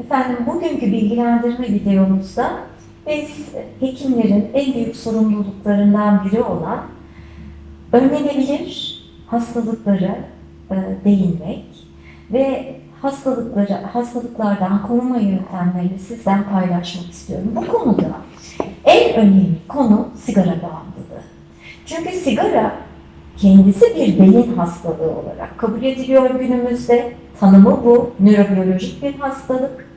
Efendim bugünkü bilgilendirme videomuzda biz hekimlerin en büyük sorumluluklarından biri olan önlenebilir hastalıklara e, değinmek ve hastalıkları hastalıklardan koruma yöntemlerini sizden paylaşmak istiyorum. Bu konuda en önemli konu sigara bağımlılığı. Çünkü sigara kendisi bir beyin hastalığı olarak kabul ediliyor günümüzde. Tanımı bu, nörobiyolojik bir hastalık.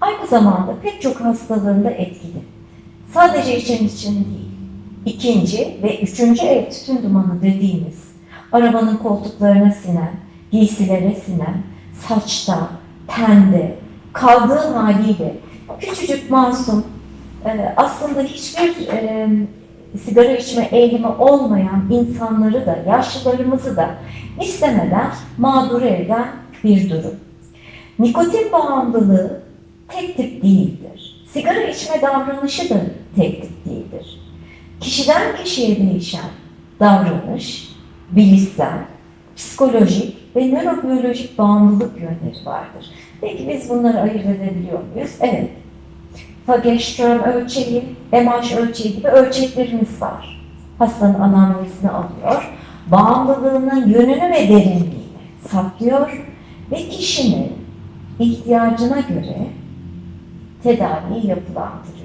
Aynı zamanda pek çok hastalığında etkili. Sadece için için değil. İkinci ve üçüncü el tütün dumanı dediğimiz arabanın koltuklarına sinen, giysilere sinen, saçta, tende, kaldığı haliyle küçücük masum e, aslında hiçbir e, sigara içme eğilimi olmayan insanları da, yaşlılarımızı da istemeden mağdur eden bir durum. Nikotin bağımlılığı tek tip değildir. Sigara içme davranışı da tek tip değildir. Kişiden kişiye değişen davranış, bilişsel, psikolojik ve nörobiyolojik bağımlılık yönleri vardır. Peki biz bunları ayırt edebiliyor muyuz? Evet. Fageström ölçeği, MH ölçeği gibi ölçeklerimiz var. Hastanın anamnezini alıyor, bağımlılığının yönünü ve derinliğini saklıyor ve kişinin ihtiyacına göre tedaviyi yapılandırıyor.